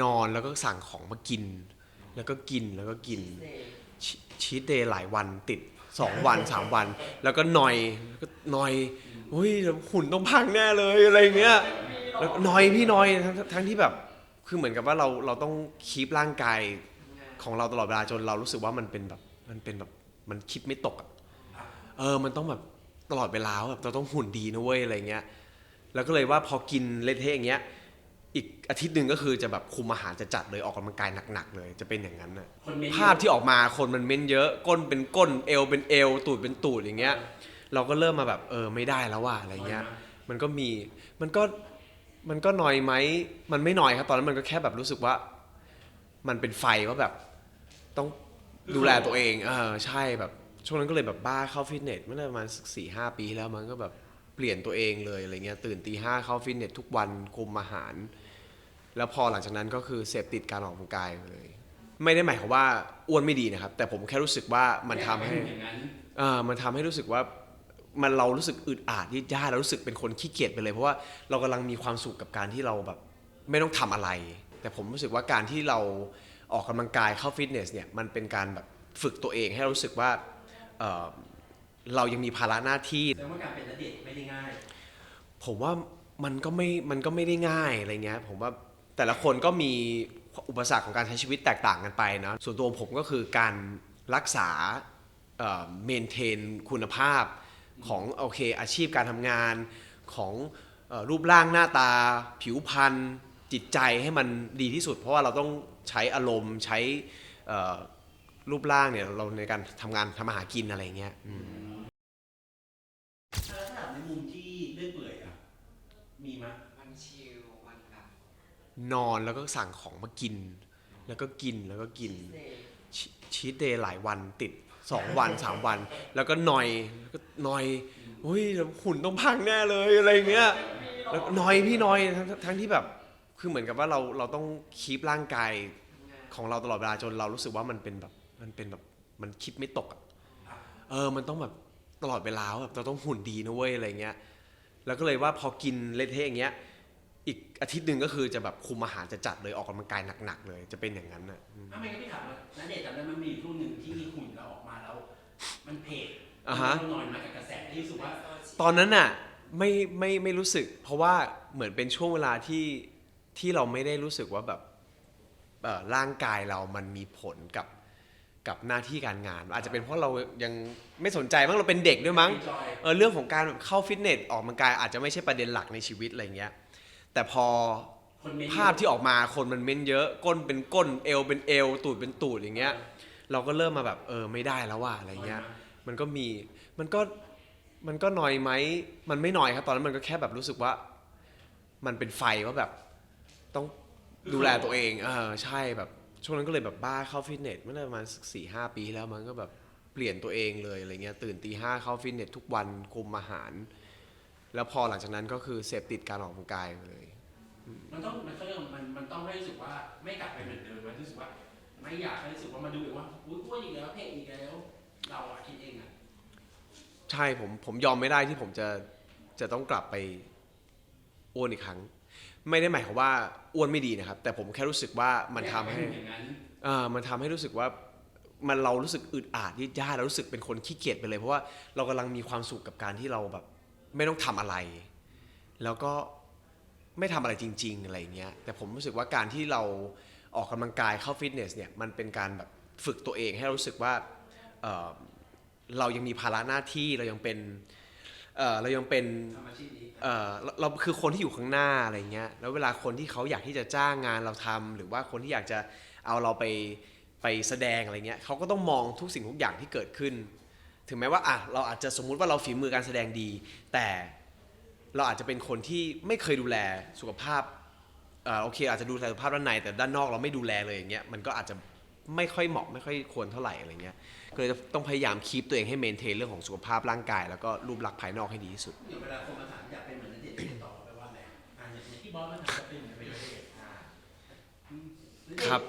นอนแล้วก็สั่งของมากิน แล้วก็กินแล้วก็กินชีชีตเดย์หลายวันติดสองวันสามวัน แล้วก็นอยแล้วก็นอยเฮ้ยหุ่นต้องพังแน่เลยอะไรอย่างเงี้ยแล้วนอยพี่นอยทั้งทั้งที่แบบคือเหมือนกับว่าเราเราต้องคีปร่างกายของเราตลอดเวลาจนเรารู้สึกว่ามันเป็นแบบมันเป็นแบบมันคิดไม่ตกอะเออมันต้องแบบตลอดเวลาว่าแบบเราต้องหุ่นดีนะเว้ยอะไรเงี้ยแล้วก็เลยว่าพอกินเละเทะอย่างเงี้ย อีกอาทิตย์หนึ่งก็คือจะแบบคุมอาหารจะจัดเลยออกกำลังกายหนักๆเลย จะเป็นอย่างนั้นนะคนเมนต์ภาพที่ออกมาคนมันเม้นเยอะ ก้นเป็นก้นเอวเป็นเอวตูดเป็นตูดอย่างเงี้ย เราก็เริ่มมาแบบเออไม่ได้แล้วว่าอะไรเงี้ย มันก็มีมันก็มันก็นอยไหมมันไม่นอยครับตอนนั้นมันก็แค่แบบรู้สึกว่า มันเป็นไฟว่าแบบ ต้องดูแลตัวเอง เออใช่แบบ ช่วงนั้นก็เลยแบบบ้าเข้าฟิตเนสเมื่อประมาณสักสี่ห้าปีที่แล้วมันก็แบบเป ลี่ยนตัวเองเลยอะไรเงี้ยตื่นตีห้าเข้าฟิตเนสทุกวันคุมอาหาร แล้วพอหลังจากนั้นก็คือเสพติดการออกกำลังกายเลย ไม่ได้หมายความว่าอ้วนไม่ดีนะครับ แต่ผมแค่รู้สึกว่ามันทำให้อ่างนั้นเออมันทำให้รู้สึกว่ามันเรารู้สึกอึดอัดยืดยาดเรารู้สึกเป็นคนขี้เกียจไปเลย เพราะว่าเรากำลังมีความสุขกับการที่เราแบบไม่ต้องทำอะไร แต่ผมรู้สึกว่าการที่เราออกกำลังกายเข้าฟิตเนสเนี่ยมันเป็นการแบบฝึกตัวเองให้เรารู้สึกว่าเอ่อ เรายังมีภาระหน้าที่ แสดงว่าการเป็นนักเดทไม่ได้ง่าย ผมว่ามันก็ไม่ มันก็ไม่ได้ง่ายอะไรเงี้ย ผมว่าแต่ละคนก็มีอุปสรรคของการใช้ชีวิตแตกต่างกันไปนะส่วนตัวผมก็คือการรักษาเมนเทนคุณภาพของโอเคอาชีพการทำงานของเออรูปร่างหน้าตา ผิวพรรณจิตใจให้มันดีที่สุด เพราะว่าเราต้องใช้อารมณ์ใช้เอ่อรูปร่างเนี่ยเราในการทำงานทำอาหารกินอะไรเงี้ยอื มถ้าถามในมุมที่เลื่อยเปื่อยอะมีมั้ยวันชิลวันแบบนอนแล้วก็สั่งของมากิน แล้วก็กินแล้วก็กินชีชีตเดย์หลายวันติดสองวันสามวัน แล้วก็นอยแล้วก็นอยเฮ้ยหุ่นต้องพังแน่เลยอะไรอย่างเงี้ย แล้วนอยพี่นอยทั้งทั้งที่แบบคือเหมือนกับว่าเราเราต้องคีปร่างกายของเราตลอดเวลาจนเรารู้สึกว่ามันเป็นแบบมันเป็นแบบมันคิดไม่ตกอะเออมันต้องแบบ ตลอดเวลาว่าแบบเราต้องหุ่นดีนะเว้ยอะไรเงี้ย แล้วก็เลยว่าพอกินเละเทะอย่างเงี้ย อีกอาทิตย์หนึ่งก็คือจะแบบคุมอาหารจะจัดเลยออกกำลังกายหนักๆเลย จะเป็นอย่างนั้นนะอืม ถ้าไม่ก็พี่ถามว่านักเดทจำได้มันมีอยู่ช่วงหนึ่งที่หุ่นเราออกมาแล้ว มันเพจอ่าฮะมันหน่อยมากับกระแสที่รู้สึกว่าตอนนั้นน่ะไม่ไม่ไม่รู้สึก เพราะว่าเหมือนเป็นช่วงเวลาที่ที่เราไม่ได้รู้สึกว่าแบบเอ่อร่างกายเรามันมีผลกับ กับหน้าที่การงาน อาจจะเป็นเพราะเรายังไม่สนใจมั้งเราเป็นเด็กด้วยมั้ง enjoy เออเรื่องของการแบบเข้าฟิตเนสออกกำลังกายอาจจะไม่ใช่ประเด็นหลักในชีวิตอะไรเงี้ยแต่พอคนเมนต์ภาพที่ออกมาคนมันเม้นเยอะ ก้นเป็นก้นเอวเป็นเอวตูดเป็นตูดอย่างเงี้ย เราก็เริ่มมาแบบเออไม่ได้แล้วว่าอะไรเงี้ย มันก็มีมันก็มันก็นอยไหมมันไม่นอยครับ ตอนนั้นมันก็แค่แบบรู้สึกว่า มันเป็นไฟว่าแบบต้องดูแลตัวเองเออใช่แบบ ช่วงนั้นก็เลยแบบบ้าเข้าฟิตเนสเมื่อประมาณสี่ห้าปีที่แล้วมันก็แบบเปลี่ยนตัวเองเลยอะไรเงี้ยตื่นตีห้าเข้าฟิตเนสทุกวันคุมอาหาร แล้วพอหลังจากนั้นก็คือเสพติดการออกกำลังกายเลย มันต้องมันเขาเรียกว่ามันมันต้องให้รู้สึกว่าไม่กลับไปเหมือนเดิมมันรู้สึกว่า ไม่อยากให้รู้สึกว่ามาดูอีกว่าอุ้ยอ้วนอีกแล้วเพจอีกแล้ว เราอะคิดเองอะใช่ผมผมยอมไม่ได้ที่ผมจะจะต้องกลับไปอ้วนอีกครั้ง ไม่ได้หมายความว่าอ้วนไม่ดีนะครับ แต่ผมแค่รู้สึกว่ามันทำให้อย่างนั้นเออมันทำให้รู้สึกว่ามันเรารู้สึกอึดอัดยืดยาดเรารู้สึกเป็นคนขี้เกียจไปเลย เพราะว่าเรากำลังมีความสุขกับการที่เราแบบไม่ต้องทำอะไร แล้วก็ไม่ทำอะไรจริง ๆ อะไรอย่างเงี้ยแต่ผมรู้สึกว่าการที่เราออกกำลังกายเข้าฟิตเนสเนี่ยมันเป็นการแบบฝึกตัวเองให้เรารู้สึกว่าเอ่อเรายังมีภาระหน้าที่เรายังเป็น เอ่อเรายังเป็นทำอาชีพนี้เอ่อเราเราคือคนที่อยู่ข้างหน้าอะไรเงี้ยแล้วเวลาคนที่เขาอยากที่จะจ้างงานเราทำหรือว่าคนที่อยากจะเอาเราไปไปแสดงอะไรเงี้ยเขาก็ต้องมองทุกสิ่งทุกอย่างที่เกิดขึ้น ถึงแม้ว่าอะเราอาจจะสมมุติว่าเราฝีมือการแสดงดี แต่เราอาจจะเป็นคนที่ไม่เคยดูแลสุขภาพเอ่อโอเค อาจจะดูแลสุขภาพด้านในแต่ด้านนอกเราไม่ดูแลเลยอย่างเงี้ยมันก็อาจจะ ไม่ค่อยเหมาะไม่ค่อยควรเท่าไหร่อะไรเงี้ยก็เลยต้องพยายามคีปตัวเองให้เมนเทนเรื่องของสุขภาพร่างกาย แล้วก็รูปลักษณ์ภายนอกให้ดีที่สุดอย่างเวลาคนมาถามอยากเป็นเหมือนนักเดทจะตอบไปว่าอะไรอ่าอย่างที่บอสมาถามจะเป็นเหมือนเป็นนักเดทอ่าอืมครับ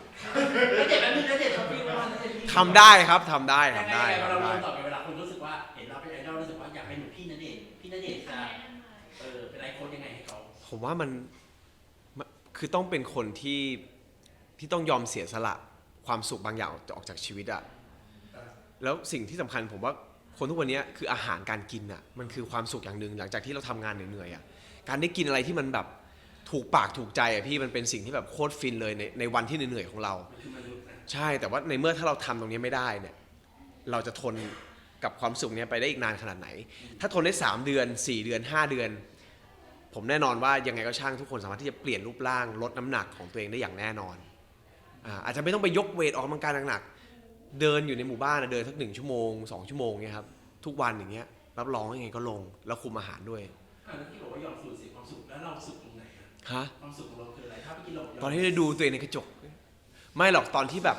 นักเดทมันมีนักเดทเขาพี่ว่านักเดทพี่ทำได้ครับทำได้ทำได้ยังงเราทำได้ตอบไปเวลาคนรู้สึกว่าเห็นเราเป็นไอดอลรู้สึกว่าอยากเป็นเหมือนพี่นักเดทพี่นักเดทจะเออเป็นไอคอนยังไงให้เขาผมว่ามันมันคือต้องเป็นคนที่ที่ต้องยอมเสียสละ ความสุขบางอย่างออกออกจากชีวิตอะแล้วสิ่งที่สำคัญผมว่าคนทุกวันนี้คืออาหารการกินอะมันคือความสุขอย่างหนึ่งหลังจากที่เราทำงานเหนื่อยๆอะการได้กินอะไรที่มันแบบถูกปากถูกใจอะพี่มันเป็นสิ่งที่แบบโคตรฟินเลยในในวันที่เหนื่อยๆของเรา ใช่แต่ว่าในเมื่อถ้าเราทำตรงนี้ไม่ได้เนี่ยเราจะทนกับความสุขเนี้ยไปได้อีกนานขนาดไหน ถ้าทนได้ 3 เดือน 4 เดือน 5 เดือน ผมแน่นอนว่ายังไงก็ช่างทุกคนสามารถที่จะเปลี่ยนรูปร่างลดน้ำหนักของตัวเองได้อย่างแน่นอน อาอาจจะไม่ต้องไปยกเวทออกกำลังกายหนักๆเดินอยู่ในหมู่บ้านนะเดินสักหนึ่งชั่วโมงสองชั่วโมงเนี่ยครับทุกวันอย่างเงี้ยรับรองว่ายังไงก็ลงแล้วคุมอาหารด้วยอะแล้วที่บอกว่ายอมสูญเสียความสุขแล้วเราสุขตรงไหนอะฮะความสุขของเราคืออะไรถ้าเมื่อกี้เรายมตอนที่ได้ดูตัวเองในกระจก ไม่หรอกตอนที่แบบ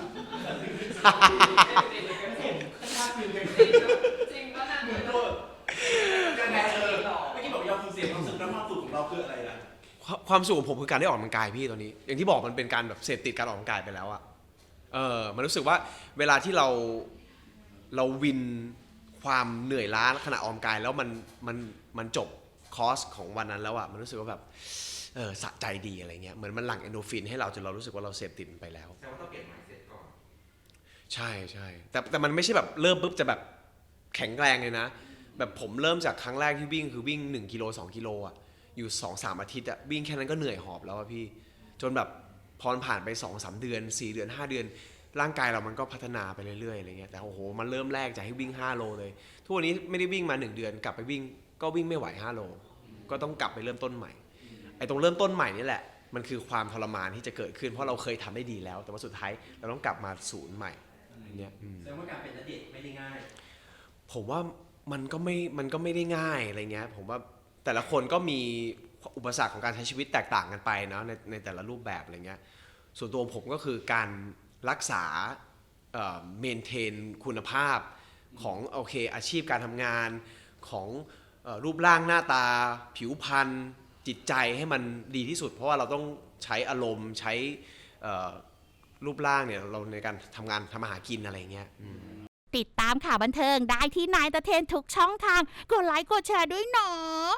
ความความสุขของผมคือการได้ออกกำลังกายพี่ตอนนี้ อย่างที่บอกมันเป็นการแบบเสพติดการออกกำลังกายไปแล้วอะเออมันรู้สึกว่าเวลาที่เราเราวินความเหนื่อยล้าขณะออกกำลังกาย แล้วมันมันมันจบคอร์สของวันนั้นแล้วอะมันรู้สึกว่าแบบเออสะใจดีอะไรเงี้ยเหมือนมันหลั่งเอนโดรฟินให้เราจนเรารู้สึกว่าเราเสพติดมันไปแล้วแสดงว่าต้องเปลี่ยน mindset ก่อนใช่ใช่แต่แต่มันไม่ใช่แบบเริ่มปุ๊บจะแบบแข็งแรงเลยนะ แบบผมเริ่มจากครั้งแรกที่วิ่งคือวิ่ง 1กิโล2กิโลอะ อยู่2อสามอาทิตย์อะวิ่งแค่นั้นก็เหนื่อยหอบแล้วอะพี่ จนแบบพอมันผ่านไป2อสเดือน 4 เดือน 5 เดือน ร่างกายเรามันก็พัฒนาไปเรื่อยๆอะไรเงี้ยแต่โอ้โหมันเริ่มแรกจากให้วิ่ง 5 โลเลย ทุกวันนี้ไม่ได้วิ่งมา 1 เดือนกลับไปวิ่งก็วิ่งไม่ไหว 5 โล ก็ต้องกลับไปเริ่มต้นใหม่ไอ้ตรงเริ่มต้นใหม่นี่แหละมันคือความทรมานที่จะเกิดขึ้น เพราะเราเคยทำได้ดีแล้ว แต่ว่าสุดท้ายเราต้องกลับมาศูนย์ใหม่อันเนี่ยอืมแสดงว่าการเป็นนักเด็กไม่ได้ง่าย ผมว่ามันก็ไม่มันก็ไม่ได้ง่ายอะไรเงี้ยผมว่า แต่ละคนก็มีอุปสรรคของการใช้ชีวิตแตกต่างกันไปเนาะในในแต่ละรูปแบบอะไรเงี้ยส่วนตัวผมก็คือการรักษาเมนเทนคุณภาพของโอเคอาชีพการทำงานของออรูปร่างหน้าตา ผิวพรรณจิตใจให้มันดีที่สุด เพราะว่าเราต้องใช้อารมณ์ใช้รูปร่างเนี่ยเราในการทำงานทำอาหารกินอะไรเงี้ยติดตามข่าวบันเทิงได้ที่นายตะเทนทุกช่องทาง กดไลค์กดแชร์ด้วยเนาะ